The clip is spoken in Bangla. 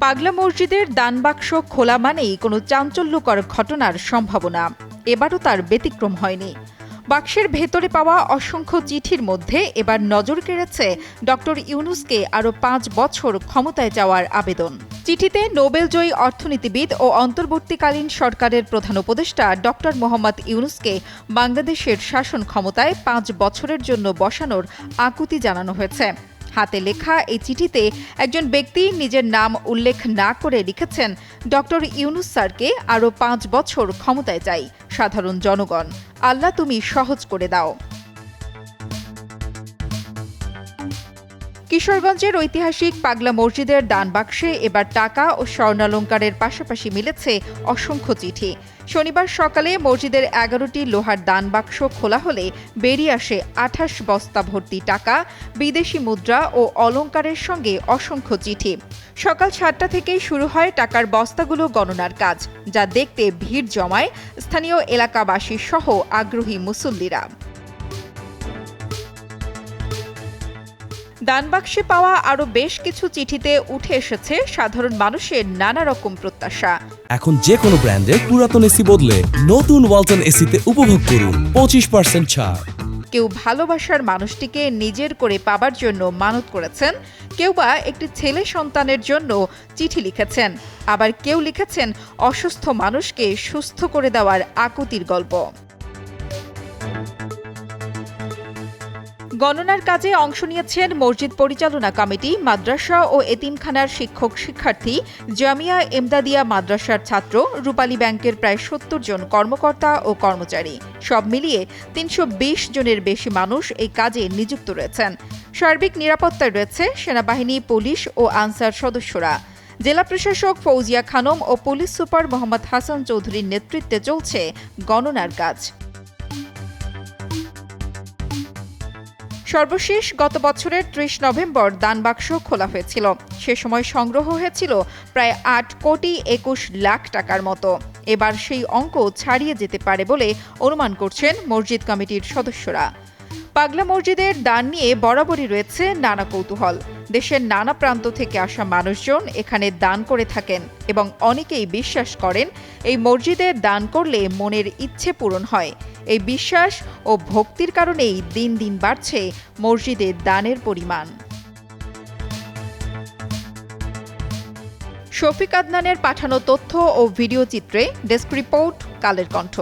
পাগলা মসজিদের দানবাক্স খোলা মানেই কোনো চাঞ্চল্যকর ঘটনার সম্ভাবনা। এবারও তার ব্যতিক্রম হয়নি। বাক্সের ভেতরে পাওয়া অসংখ্য চিঠির মধ্যে এবার নজর কেড়েছে ডক্টর ইউনুসকে আরও পাঁচ বছর ক্ষমতায় যাওয়ার আবেদন। চিঠিতে নোবেলজয়ী অর্থনীতিবিদ ও অন্তর্বর্তীকালীন সরকারের প্রধান উপদেষ্টা ডক্টর মোহাম্মদ ইউনুসকে বাংলাদেশের শাসন ক্ষমতায় পাঁচ বছরের জন্য বসানোর আকুতি জানানো হয়েছে। হাতে লেখা এই চিঠিতে একজন ব্যক্তি নিজের নাম উল্লেখ না করে লিখেছেন, ডক্টর ইউনুস স্যারকে আরও পাঁচ বছর ক্ষমতায় চাই, সাধারণ জনগণ। আল্লাহ তুমি সহজ করে দাও। কিশোরগঞ্জের ঐতিহাসিক পাগলা মসজিদের দান বাক্সে এবার টাকা ও স্বর্ণালঙ্কারের পাশাপাশি মিলেছে অসংখ্য চিঠি। শনিবার সকালে মসজিদের এগারোটি লোহার দান বাক্স খোলা হলে বেরিয়ে আসে আঠাশ বস্তা ভর্তি টাকা, বিদেশি মুদ্রা ও অলঙ্কারের সঙ্গে অসংখ্য চিঠি। সকাল সাতটা থেকেই শুরু হয় টাকার বস্তাগুলো গণনার কাজ, যা দেখতে ভিড় জমায় স্থানীয় এলাকাবাসী সহ আগ্রহী মুসল্লিরা। দানবাক্সে পাওয়া আরও বেশ কিছু চিঠিতে উঠে এসেছে সাধারণ মানুষের নানা রকম প্রত্যাশা। এখন যে কোনো ব্র্যান্ডের পুরাতন এসি বদলে নতুন ওয়ালটন এসিতে উপভোগ করুন পঁচিশ পার্সেন্ট ছাড়। কেউ ভালোবাসার মানুষটিকে নিজের করে পাবার জন্য মানত করেছেন কেউ বা একটি ছেলে সন্তানের জন্য চিঠি লিখেছেন আবার কেউ লিখেছেন অসুস্থ মানুষকে সুস্থ করে দেওয়ার আকুতির গল্প। গণনার কাজে অংশ নিয়েছেন মসজিদ পরিচালনা কমিটি, মাদ্রাসা ও এতিমখানার শিক্ষক শিক্ষার্থী, জামিয়া এমদাদিয়া মাদ্রাসার ছাত্র, রূপালী ব্যাংকের প্রায় সত্তর জন কর্মকর্তা ও কর্মচারী। সব মিলিয়ে তিনশো বিশ জনের বেশি মানুষ এই কাজে নিযুক্ত রয়েছেন। সার্বিক নিরাপত্তায় রয়েছে সেনাবাহিনী, পুলিশ ও আনসার সদস্যরা। জেলা প্রশাসক ফৌজিয়া খানম ও পুলিশ সুপার মোহাম্মদ হাসান চৌধুরীর নেতৃত্বে চলছে গণনার কাজ। সর্বশেষ গত বছরের ত্রিশ নভেম্বর দানবাক্স খোলা হয়েছিল। সে সময় সংগ্রহ হয়েছিল প্রায় আট কোটি একুশ লাখ টাকার মতো। এবার সেই অঙ্ক ছাড়িয়ে যেতে পারে বলে অনুমান করছেন মসজিদ কমিটির সদস্যরা। পাগলা মসজিদের দান নিয়ে বরাবরই রয়েছে নানা কৌতূহল। দেশের নানা প্রান্ত থেকে আসা মানুষজন এখানে দান করে থাকেন এবং অনেকেই বিশ্বাস করেন এই মসজিদে দান করলে মনের ইচ্ছে পূরণ হয়। এই বিশ্বাস ও ভক্তির কারণেই দিন দিন বাড়ছে মসজিদে দানের পরিমাণ। শফিক আদনানের পাঠানো তথ্য ও ভিডিও চিত্রে ডেস্ক রিপোর্ট, কালের কণ্ঠ।